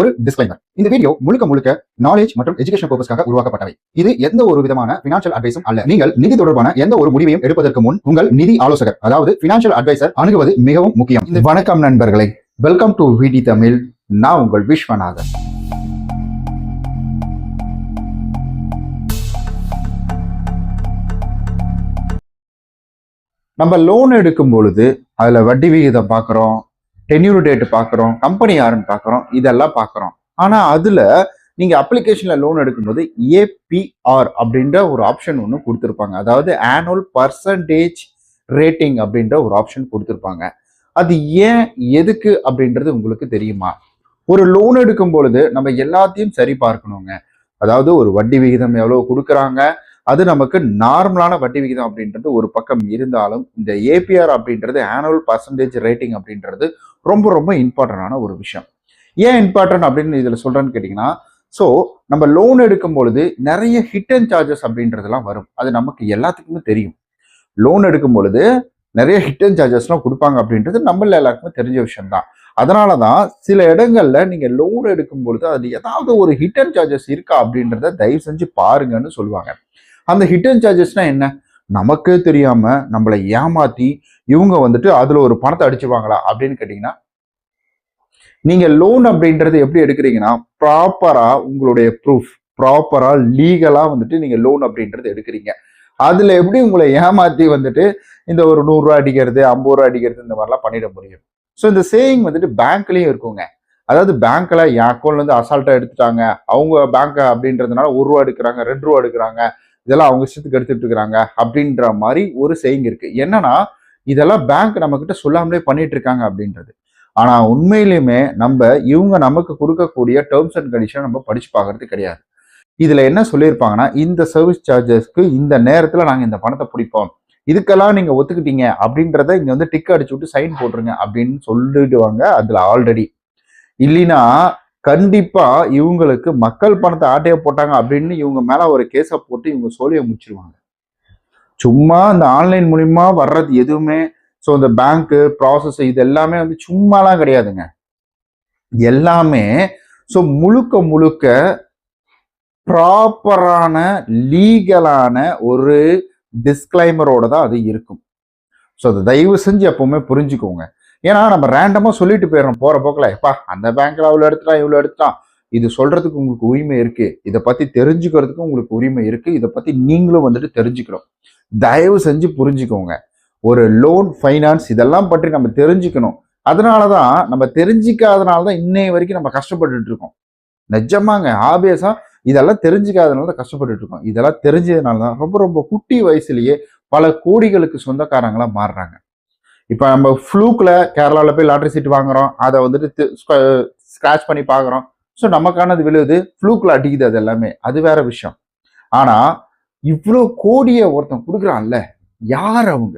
ஒரு டிஸ்க்ளைமர் இந்த வீடியோ முழுக்க முழுக்க நாலேஜ் மற்றும் எஜுகேஷன் பர்பஸ்க்காக உருவாக்கப்பட்டவை. இது எந்த ஒரு விதமான பினான்சியல் அட்வைஸும் அல்ல. நீங்கள் நிதி தொடர்பான எந்த ஒரு முடிவையும் எடுப்பதற்கு முன் உங்கள் நிதி ஆலோசகர் அதாவது பினான்சியல் அட்வைசர் அணுகுவது மிகவும் முக்கியம். இந்த வணக்கம் நண்பர்களே. வெல்கம் டு விடி தமிழ் நான் உங்கள் விஸ்வநாதன். நம்ம லோன் எடுக்கும் பொழுது அதுல வட்டி விகிதம் பார்க்குறோம். டென்யூர் டேட் பார்க்குறோம் கம்பெனி யாருன்னு பார்க்குறோம் இதெல்லாம் பார்க்குறோம். ஆனால் அதில் நீங்கள் அப்ளிகேஷனில் லோன் எடுக்கும்போது ஏபிஆர் அப்படின்ற ஒரு ஆப்ஷன் ஒன்று கொடுத்துருப்பாங்க. அதாவது ஆனுவல் பர்சன்டேஜ் ரேட்டிங் அப்படின்ற ஒரு ஆப்ஷன் கொடுத்துருப்பாங்க. அது ஏன் எதுக்கு அப்படின்றது உங்களுக்கு தெரியுமா? ஒரு லோன் எடுக்கும் பொழுது நம்ம எல்லாத்தையும் சரி பார்க்கணுங்க. அதாவது ஒரு வட்டி விகிதம் எவ்வளோ கொடுக்குறாங்க அது நமக்கு நார்மலான வட்டி விகிதம் அப்படின்றது ஒரு பக்கம் இருந்தாலும் இந்த ஏபிஆர் அப்படின்றது ஆனுவல் பர்சன்டேஜ் ரேட்டிங் அப்படின்றது ரொம்ப ரொம்ப இம்பார்ட்டண்டான ஒரு விஷயம். ஏன் இம்பார்ட்டன்ட் அப்படின்னு இதில் சொல்கிறேன்னு கேட்டிங்கன்னா ஸோ நம்ம லோன் எடுக்கும் பொழுது நிறைய ஹிட் அண்ட் சார்ஜஸ் அப்படின்றதெல்லாம் வரும். அது நமக்கு எல்லாத்துக்குமே தெரியும். லோன் எடுக்கும் பொழுது நிறைய ஹிட் அண்ட் சார்ஜஸ்லாம் கொடுப்பாங்க அப்படின்றது நம்மள எல்லாருக்குமே தெரிஞ்ச விஷயம் தான் அதனால தான் சில இடங்கள்ல நீங்க லோன் எடுக்கும் பொழுது அது ஏதாவது ஒரு ஹிட் அண்ட் சார்ஜஸ் இருக்கா அப்படின்றத தயவு செஞ்சு பாருங்கன்னு சொல்லுவாங்க. அந்த ஹிட்டன் சார்ஜஸ்னால் என்ன? நமக்கே தெரியாமல் நம்மளை ஏமாற்றி இவங்க வந்துட்டு அதில் ஒரு பணத்தை அடிச்சுவாங்களா அப்படின்னு கேட்டிங்கன்னா நீங்கள் லோன் அப்படின்றது எப்படி எடுக்கிறீங்கன்னா ப்ராப்பராக உங்களுடைய ப்ரூஃப் ப்ராப்பராக லீகலாக வந்துட்டு நீங்கள் லோன் அப்படின்றது எடுக்கிறீங்க. அதில் எப்படி உங்களை ஏமாற்றி வந்துட்டு இந்த ஒரு நூறுரூவா அடிக்கிறது ஐம்பது ரூபா அடிக்கிறது இந்த மாதிரிலாம் பண்ணிட முடியும்? ஸோ இந்த சேவிங் வந்துட்டு பேங்க்லேயும் இருக்குங்க. அதாவது பேங்க்கில் என் அக்கௌண்ட்லேருந்து அசால்ட்டாக எடுத்துட்டாங்க. அவங்க பேங்க் அப்படின்றதுனால ஒரு ரூபா எடுக்கிறாங்க ரெண்டு ரூபா எடுக்கிறாங்க. இதெல்லாம் அவங்க இஷ்டத்துக்கு எடுத்துட்டு இருக்கிறாங்க அப்படின்ற மாதிரி ஒரு செய்ங் இருக்கு. என்னன்னா இதெல்லாம் பேங்க் நம்ம கிட்ட சொல்லாமலே பண்ணிட்டு இருக்காங்க அப்படின்றது. ஆனா உண்மையிலுமே நம்ம இவங்க நமக்கு கொடுக்கக்கூடிய டேர்ம்ஸ் அண்ட் கண்டிஷன் நம்ம படிச்சு பார்க்கறது கிடையாது. இதுல என்ன சொல்லியிருப்பாங்கன்னா இந்த சர்வீஸ் சார்ஜஸ்க்கு இந்த நேரத்துல நாங்க இந்த பணத்தை பிடிப்போம். இதுக்கெல்லாம் நீங்க ஒத்துக்கிட்டீங்க அப்படின்றத இங்க வந்து டிக் அடிச்சு விட்டு சைன் போட்டுருங்க அப்படின்னு சொல்லிடுவாங்க அதுல ஆல்ரெடி இல்லைன்னா கண்டிப்பா இவங்களுக்கு மக்கள் பணத்தை ஆட்டையை போட்டாங்க அப்படின்னு இவங்க மேல ஒரு கேஸை போட்டு இவங்க சோழியை முடிச்சிருவாங்க. சும்மா இந்த ஆன்லைன் மூலியமா வர்றது எதுவுமே ஸோ இந்த பேங்க்கு ப்ராசஸ் இது எல்லாமே வந்து சும்மாலாம் கிடையாதுங்க. எல்லாமே ஸோ முழுக்க முழுக்க ப்ராப்பரான லீகலான ஒரு டிஸ்கிளைமரோட தான் அது இருக்கும். ஸோ அதை தயவு செஞ்சு எப்பவுமே புரிஞ்சுக்கோங்க. ஏன்னா நம்ம ரேண்டமாக சொல்லிட்டு போயிடணும் போகிற போக்கில். எப்பா அந்த பேங்க்கில் அவ்வளோ எடுத்துட்டான் இவ்வளோ எடுத்துட்டான். இது சொல்கிறதுக்கு உங்களுக்கு உரிமை இருக்குது இதை பற்றி தெரிஞ்சுக்கிறதுக்கு உங்களுக்கு உரிமை இருக்குது இதை பற்றி நீங்களும் வந்துட்டு தெரிஞ்சுக்கணும். தயவு செஞ்சு புரிஞ்சுக்கோங்க. ஒரு லோன் ஃபைனான்ஸ் இதெல்லாம் பற்றி நம்ம தெரிஞ்சுக்கணும். அதனால தான் நம்ம தெரிஞ்சிக்காதனால தான் இன்னைய வரைக்கும் நம்ம கஷ்டப்பட்டுட்டு இருக்கோம். நிஜமாங்க ஆபியஸாக இதெல்லாம் தெரிஞ்சுக்காதனால தான் கஷ்டப்பட்டுட்டு இருக்கோம். இதெல்லாம் தெரிஞ்சதுனால தான் ரொம்ப ரொம்ப குட்டி வயசுலேயே பல கோடிகளுக்கு சொந்தக்காரங்களாக மாறுறாங்க. இப்போ நம்ம ஃப்ளூக்கில் கேரளாவில் போய் லாட்ரி சீட் வாங்குறோம். அதை வந்துட்டு ஸ்க்ராச் பண்ணி பார்க்குறோம். ஸோ நமக்கானது விழுது. ஃப்ளூக்கில் அடிக்குது அது எல்லாமே. அது வேற விஷயம். ஆனால் இவ்வளோ கோடியை ஒருத்தன் கொடுக்குறான்ல. யார் அவங்க?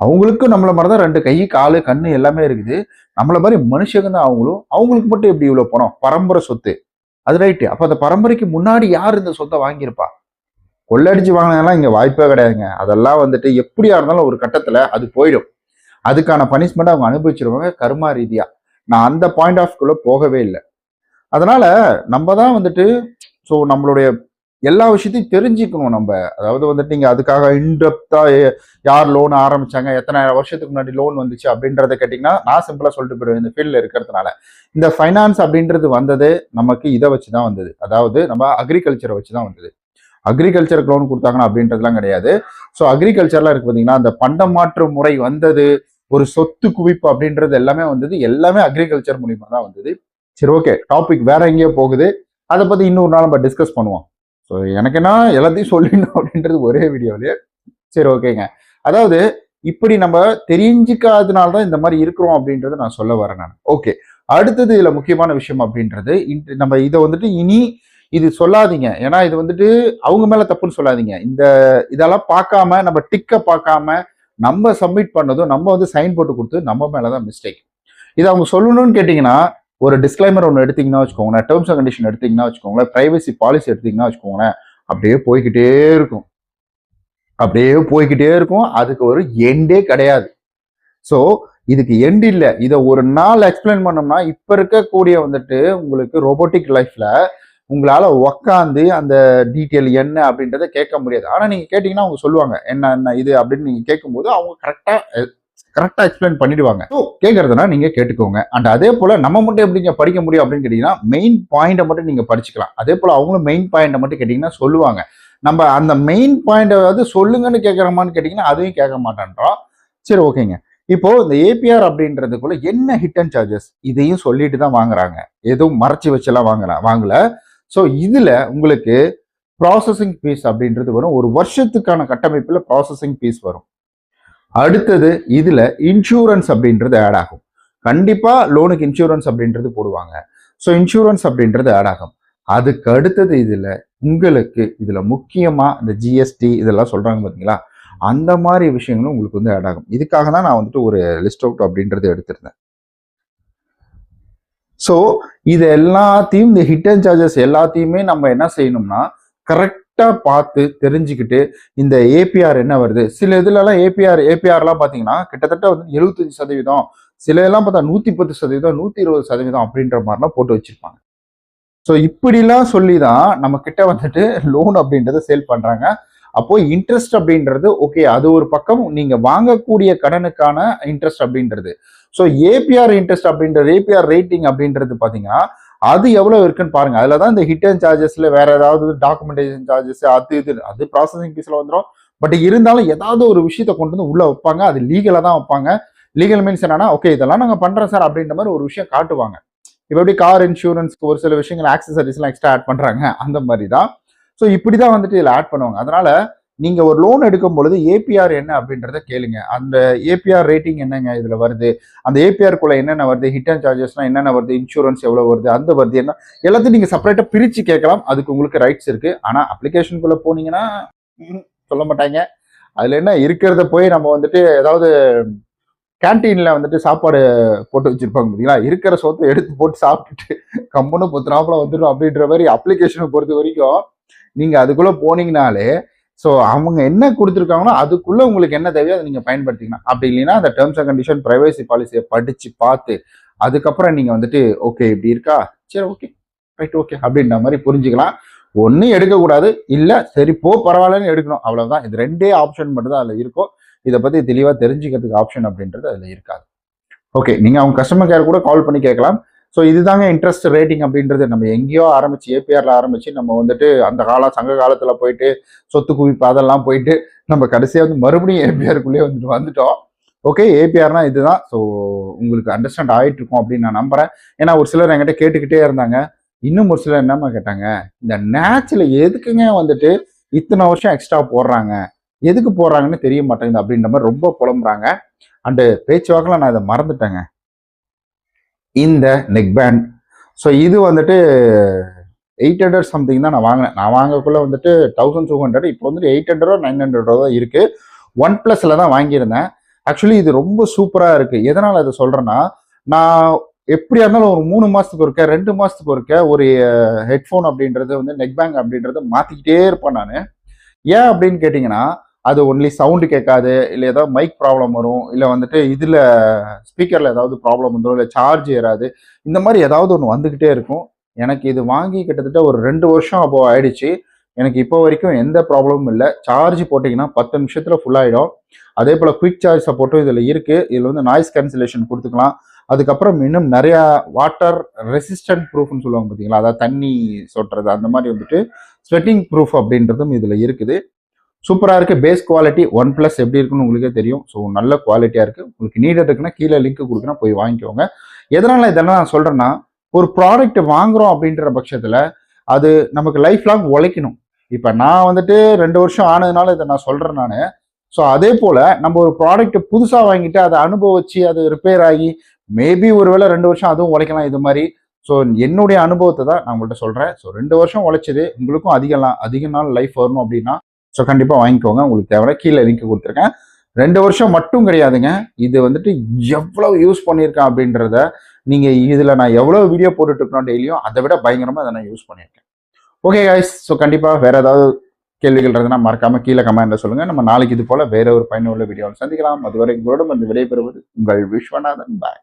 அவங்களுக்கும் நம்மள மாதிரி தான் ரெண்டு கை காலு கண்ணு எல்லாமே இருக்குது. நம்மள மாதிரி மனுஷங்க தான் அவங்களும் அவங்களுக்கு மட்டும் எப்படி இவ்வளோ பணம்? பரம்பரை சொத்து. அது ரைட்டு அப்போ அந்த பரம்பரைக்கு முன்னாடி யார் இந்த சொத்தை வாங்கியிருப்பா? கொள்ளடிச்சு வாங்கினதெல்லாம் இங்கே வாய்ப்பே கிடையாதுங்க. அதெல்லாம் வந்துட்டு எப்படியா இருந்தாலும் ஒரு கட்டத்தில் அது போயிடும். அதுக்கான பனிஷ்மெண்ட் அவங்க அனுபவிச்சிருவாங்க கர்மா ரீதியாக நான் அந்த பாயிண்ட் ஆஃப்குள்ள போகவே இல்லை. அதனால நம்ம தான் வந்துட்டு ஸோ நம்மளுடைய எல்லா விஷயத்தையும் தெரிஞ்சுக்கணும் நம்ம. அதாவது வந்துட்டு நீங்கள் அதுக்காக இன்டெப்தா யார் லோன் ஆரம்பிச்சாங்க எத்தனை வருஷத்துக்கு முன்னாடி லோன் வந்துச்சு அப்படின்றத கேட்டிங்கன்னா நான் சிம்பிளாக சொல்லிட்டு போயிடுவேன் இந்த ஃபீல்டில் இருக்கிறதுனால. இந்த ஃபைனான்ஸ் அப்படின்றது வந்தது நமக்கு இதை வச்சு தான் வந்தது. அதாவது நம்ம அக்ரிகல்ச்சரை வச்சு தான் வந்தது. அக்ரிகல்ச்சருக்கு லோன் கொடுத்தாங்கன்னா அப்படின்றதுலாம் கிடையாது. ஸோ அக்ரிகல்ச்சர்லாம் இருக்கு பார்த்தீங்கன்னா அந்த பண்டமாற்று முறை வந்தது ஒரு சொத்து குவிப்பு அப்படின்றது எல்லாமே வந்தது எல்லாமே அக்ரிகல்ச்சர் மூலியமா தான் வந்தது. சரி ஓகே டாபிக் வேற எங்கேயோ போகுது. அதை பத்தி இன்னொரு நாள் நம்ம டிஸ்கஸ் பண்ணுவோம். ஸோ எனக்கு என்ன எல்லாத்தையும் சொல்லிடணும் அப்படின்றது ஒரே வீடியோலயே. சரி ஓகேங்க அதாவது இப்படி நம்ம தெரிஞ்சுக்காதனால தான் இந்த மாதிரி இருக்கிறோம் அப்படின்றத நான் சொல்ல வரேன் நான். ஓகே அடுத்தது இதுல முக்கியமான விஷயம் அப்படின்றது நம்ம இதை வந்துட்டு இனி இது சொல்லாதீங்க. ஏன்னா இது வந்துட்டு அவங்க மேல தப்புன்னு சொல்லாதீங்க. இந்த இதெல்லாம் பார்க்காம நம்ம டிக்க பார்க்காம நம்ம சப்மிட் பண்ணதும் நம்ம வந்து சைன் போட்டு கொடுத்து நம்ம மேலதான் மிஸ்டேக் இது அவங்க சொல்லணும்னு கேட்டிங்கன்னா ஒரு டிஸ்க்ளைமர் ஒன்று எடுத்தீங்கன்னா வச்சுக்கோங்களேன் டேர்ம்ஸ் அண்ட் கண்டிஷன் எடுத்தீங்கன்னா வச்சுக்கோங்களேன் ப்ரைவசி பாலிசி எடுத்தீங்கன்னா வச்சுக்கோங்களேன் அப்படியே போய்கிட்டே இருக்கும். அப்படியே போய்கிட்டே இருக்கும். அதுக்கு ஒரு எண்டே கிடையாது. ஸோ இதுக்கு எண்ட் இல்லை. இதை ஒரு நாள் எக்ஸ்பிளைன் பண்ணோம்னா இப்போ இருக்கக்கூடிய வந்துட்டு உங்களுக்கு ரோபோட்டிக் லைஃப்பில் உங்களால உக்காந்து அந்த டீட்டெயில் என்ன அப்படின்றத கேட்க முடியாது. ஆனா நீங்க கேட்டீங்கன்னா அவங்க சொல்லுவாங்க என்ன என்ன இது? அப்படின்னு நீங்க கேட்கும்போது அவங்க கரெக்டா கரெக்டாக எக்ஸ்பிளைன் பண்ணிடுவாங்க. ஸோ கேட்கறதுனா நீங்க கேட்டுக்கோங்க. அண்ட் அதே போல நம்ம மட்டும் எப்படிங்க படிக்க முடியும் அப்படின்னு கேட்டீங்கன்னா மெயின் பாயிண்ட்டை மட்டும் நீங்க படிச்சுக்கலாம். அதே போல அவங்களும் மெயின் பாயிண்ட்டை மட்டும் கேட்டீங்கன்னா சொல்லுவாங்க. நம்ம அந்த மெயின் பாயிண்ட் வந்து சொல்லுங்கன்னு கேட்குறோமான்னு கேட்டிங்கன்னா அதையும் கேட்க மாட்டேன்றோம் சரி ஓகேங்க. இப்போ இந்த ஏபிஆர் அப்படின்றதுக்குள்ள என்ன ஹிட் அண்ட் சார்ஜஸ் இதையும் சொல்லிட்டு தான் வாங்குறாங்க. எதுவும் மறைச்சி வச்செல்லாம் வாங்குறா வாங்கல. ஸோ இதில் உங்களுக்கு ப்ராசஸிங் ஃபீஸ் அப்படின்றது வரும். ஒரு வருஷத்துக்கான கட்டமைப்பில் ப்ராசஸிங் ஃபீஸ் வரும். அடுத்தது இதில் இன்சூரன்ஸ் அப்படின்றது ஆட் ஆகும். கண்டிப்பாக லோனுக்கு இன்சூரன்ஸ் அப்படின்றது போடுவாங்க. ஸோ இன்சூரன்ஸ் அப்படின்றது ஆட் ஆகும். அதுக்கு அடுத்தது இதில் உங்களுக்கு இதில் முக்கியமாக இந்த ஜிஎஸ்டி இதெல்லாம் சொல்கிறாங்க பார்த்தீங்களா அந்த மாதிரி விஷயங்களும் உங்களுக்கு வந்து ஆட் ஆகும். இதுக்காக தான் நான் வந்துட்டு ஒரு லிஸ்ட் அவுட் அப்படின்றது எடுத்திருந்தேன். ஸோ இது எல்லாத்தையும் இந்த ஹிட் அண்ட் சார்ஜஸ் எல்லாத்தையுமே நம்ம என்ன செய்யணும்னா கரெக்டாக பார்த்து தெரிஞ்சுக்கிட்டு இந்த ஏபிஆர் என்ன வருது? சில இதுலலாம் ஏபிஆர் ஏபிஆர்லாம் பார்த்தீங்கன்னா கிட்டத்தட்ட வந்து எழுபத்தஞ்சு சதவீதம் சில இதெல்லாம் பார்த்தா நூற்றி பத்து சதவீதம் நூற்றி இருபது சதவீதம் அப்படின்ற மாதிரிலாம் போட்டு வச்சிருப்பாங்க. ஸோ இப்படிலாம் சொல்லி தான் நம்ம கிட்ட வந்துட்டு லோன் அப்படின்றத சேல் பண்றாங்க. அப்போ இன்ட்ரெஸ்ட் அப்படின்றது ஓகே அது ஒரு பக்கம் நீங்க வாங்கக்கூடிய கடனுக்கான இன்ட்ரெஸ்ட் அப்படின்றது. ஸோ ஏபிஆர் இன்ட்ரெஸ்ட் அப்படின்ற ஏபிஆர் ரேட்டிங் அப்படின்றது பார்த்தீங்கன்னா அது எவ்வளோ இருக்குன்னு பாருங்க. அதில் தான் இந்த ஹிட் அண்ட் சார்ஜஸ்ல வேற ஏதாவது டாக்குமெண்டேஷன் சார்ஜஸ் அது இது அது ப்ராசஸிங் ஃபீஸில் வந்துடும் பட் இருந்தாலும் ஏதாவது ஒரு விஷயத்தை கொண்டு வந்து உள்ளே வைப்பாங்க. அது லீகலாக தான் வைப்பாங்க. லீகல் மீன்ஸ் என்னன்னா ஓகே இதெல்லாம் நாங்கள் பண்ணுறோம் சார் அப்படின்ற மாதிரி ஒரு விஷயம் காட்டுவாங்க. இப்போ எப்படி கார் இன்சூரன்ஸ்க்கு ஒரு சில விஷயங்கள் ஆக்சசரிஸ்லாம் எக்ஸ்ட்ரா ஆட் பண்ணுறாங்க அந்த மாதிரி தான். ஸோ இப்படி தான் வந்துட்டு இதில் ஆட் பண்ணுவாங்க. அதனால நீங்கள் ஒரு லோன் எடுக்கும் பொழுது ஏபிஆர் என்ன அப்படின்றத கேளுங்க. அந்த ஏபிஆர் ரேட்டிங் என்னங்க இதில் வருது? அந்த ஏபிஆர் என்னென்ன வருது? ஹிட் அண்ட் சார்ஜஸ்லாம் என்னென்ன வருது? இன்சூரன்ஸ் எவ்வளோ வருது? அந்த வருது என்ன? எல்லாத்தையும் நீங்கள் செப்பரேட்டாக பிரித்து கேட்கலாம். அதுக்கு உங்களுக்கு ரைட்ஸ் இருக்குது ஆனால் அப்ளிகேஷனுக்குள்ளே போனீங்கன்னா சொல்ல மாட்டாங்க. அதில் என்ன இருக்கிறத போய் நம்ம வந்துட்டு ஏதாவது கேன்டீனில் வந்துட்டு சாப்பாடு போட்டு வச்சுருப்பாங்க பார்த்தீங்களா இருக்கிற சொத்தை எடுத்து போட்டு சாப்பிட்டுட்டு கம்முன்னு பொத்துனாப்புல வந்துடும் அப்படின்ற மாதிரி அப்ளிகேஷனை பொறுத்த வரைக்கும் நீங்கள் அதுக்குள்ளே போனீங்கனாலே ஸோ அவங்க என்ன கொடுத்துருக்காங்களோ அதுக்குள்ளே உங்களுக்கு என்ன தேவையோ அதை நீங்கள் பயன்படுத்திக்கலாம். அப்படி இல்லைன்னா அந்த டேர்ம்ஸ் அண்ட் கண்டிஷன் ப்ரைவசி பாலிசியை படித்து பார்த்து அதுக்கப்புறம் நீங்கள் வந்துட்டு ஓகே இப்படி இருக்கா? சரி ஓகே ரைட் ஓகே அப்படின்ற மாதிரி புரிஞ்சுக்கலாம். ஒன்றும் எடுக்கக்கூடாது. இல்லை சரி போ பரவாயில்லன்னு எடுக்கணும். அவ்வளோதான் இது ரெண்டே ஆப்ஷன் மட்டும் தான் அதில் இருக்கும். இதை பற்றி தெளிவாக தெரிஞ்சுக்கிறதுக்கு ஆப்ஷன் அப்படின்றது அதில் இருக்காது. ஓகே நீங்கள் அவங்க கஸ்டமர் கேர் கூட கால் பண்ணி கேட்கலாம். ஸோ இதுதாங்க இன்ட்ரெஸ்ட் ரேட்டிங் அப்படின்றது. நம்ம எங்கேயோ ஆரம்பிச்சு ஏபிஆரில் ஆரம்பிச்சு நம்ம வந்துட்டு அந்த காலம் சங்க காலத்தில் போயிட்டு சொத்து குவிப்பு அதெல்லாம் போயிட்டு நம்ம கடைசியாக வந்து மறுபடியும் ஏபிஆருக்குள்ளேயே வந்துட்டு வந்துட்டோம். ஓகே ஏபிஆர்னா இதுதான். ஸோ உங்களுக்கு அண்டர்ஸ்டாண்ட் ஆகிட்டு இருக்கும் அப்படின்னு நான் நம்புறேன். ஏன்னா ஒரு சிலர் என்கிட்ட கேட்டுக்கிட்டே இருந்தாங்க. இன்னும் ஒரு சிலர் என்னம்மா கேட்டாங்க? இந்த நேச்சில் எதுக்குங்க வந்துட்டு இத்தனை வருஷம் எக்ஸ்ட்ரா போடுறாங்க? எதுக்கு போடுறாங்கன்னு தெரிய மாட்டேங்குது அப்படின்ற மாதிரி ரொம்ப புலம்புறாங்க. அண்டு பேச்சுவாக்கில் நான் இதை மறந்துட்டேங்க. இந்த நெக் பேண்ட் ஸோ இது வந்துட்டு எயிட் ஹண்ட்ரட் சம்திங் தான் நான் வாங்கினேன். நான் வாங்கக்குள்ள வந்துட்டு தௌசண்ட் டூ ஹண்ட்ரட் இப்போ வந்துட்டு எயிட் ஹண்ட்ரடோ நைன் ஹண்ட்ரடோ தான் இருக்குது ஒன் ப்ளஸில் தான் வாங்கியிருந்தேன். ஆக்சுவலி இது ரொம்ப சூப்பராக இருக்குது எதனால் இதை சொல்கிறேன்னா நான் எப்படியா இருந்தாலும் ஒரு மூணு மாதத்துக்கு ஒருக்க ரெண்டு மாதத்துக்கு ஒருக்க ஒரு ஹெட்ஃபோன் அப்படின்றது வந்து நெக் பேங்க் அப்படின்றத மாற்றிக்கிட்டே இருப்பேன் நான். ஏன் அப்படின்னு கேட்டிங்கன்னா அது ஒன்லி சவுண்டு கேட்காது இல்லை ஏதாவது மைக் ப்ராப்ளம் வரும் இல்லை வந்துட்டு இதில் ஸ்பீக்கரில் ஏதாவது ப்ராப்ளம் வந்துடும் இல்லை சார்ஜ் ஏறாது இந்த மாதிரி ஏதாவது ஒன்று வந்துக்கிட்டே இருக்கும். எனக்கு இது வாங்கி கிட்டத்தட்ட ஒரு ரெண்டு வருஷம் அப்போது ஆயிடுச்சு. எனக்கு இப்போ வரைக்கும் எந்த ப்ராப்ளமும் இல்லை. சார்ஜ் போட்டிங்கன்னா பத்து நிமிஷத்தில் ஃபுல்லாகிடும் அதே போல் குயிக் சார்ஜ் சப்போர்ட்டும் இதில் இருக்குது இதில் வந்து நாய்ஸ் கேன்சலேஷன் கொடுத்துக்கலாம். அதுக்கப்புறம் இன்னும் நிறையா வாட்டர் ரெசிஸ்டன்ட் ப்ரூஃப்னு சொல்லுவாங்க பார்த்தீங்களா அதாவது தண்ணி சொட்டுறது அந்த மாதிரி வந்துட்டு ஸ்வெட்டிங் ப்ரூஃப் அப்படின்றதும் இதில் இருக்குது. சூப்பராக இருக்குது பேஸ் குவாலிட்டி ஒன் ப்ளஸ் எப்படி இருக்குன்னு உங்களுக்கே தெரியும். ஸோ நல்ல குவாலிட்டியாக இருக்குது உங்களுக்கு நீட் இருக்குன்னா கீழே லிங்க் கொடுக்குறேன். போய் வாங்கிக்கோங்க. எதனால் இதெல்லாம் நான் சொல்கிறேன்னா ஒரு ப்ராடக்ட் வாங்குறோம் அப்படின்ற பட்சத்தில் அது நமக்கு லைஃப் லாங் உழைக்கணும். இப்போ நான் வந்துட்டு ரெண்டு வருஷம் ஆனதுனால இதை நான் சொல்கிறேன் நான். ஸோ அதே போல் நம்ம ஒரு ப்ராடக்ட் புதுசாக வாங்கிட்டு அதை அனுபவிச்சு அது ரிப்பேர் ஆகி மேபி ஒருவேளை ரெண்டு வருஷம் அதுவும் உழைக்கலாம் இது மாதிரி. ஸோ என்னுடைய அனுபவத்தை தான் நான் உங்கள்கிட்ட சொல்கிறேன் ஸோ ரெண்டு வருஷம் உழைச்சது உங்களுக்கும் அதிகலாம் அதிக நாள் லைஃப் வரணும் அப்படின்னா ஸோ கண்டிப்பாக வாங்கிக்கோங்க. உங்களுக்கு தேவை கீழே லிங்க் கொடுத்துருக்கேன். ரெண்டு வருஷம் மட்டும் கிடையாதுங்க. இது வந்துட்டு எவ்வளோ யூஸ் பண்ணியிருக்கேன் அப்படின்றத நீங்கள் இதில் நான் எவ்வளோ வீடியோ போட்டுட்டு இருக்கணும் டெய்லியும் அதை விட பயங்கரமாக அதை நான் யூஸ் பண்ணியிருக்கேன். ஓகே கைஸ் ஸோ கண்டிப்பாக வேறு ஏதாவது கேள்விகள் இருந்தால் மறக்காமல் கீழே கமெண்ட்டில் சொல்லுங்கள் நம்ம நாளைக்கு இது போல் வேற ஒரு பயனுள்ள வீடியோவில் சந்திக்கலாம். அதுவரை உங்களோட வந்து விடைபெறுவது உங்கள் விஸ்வநாதன். பாய்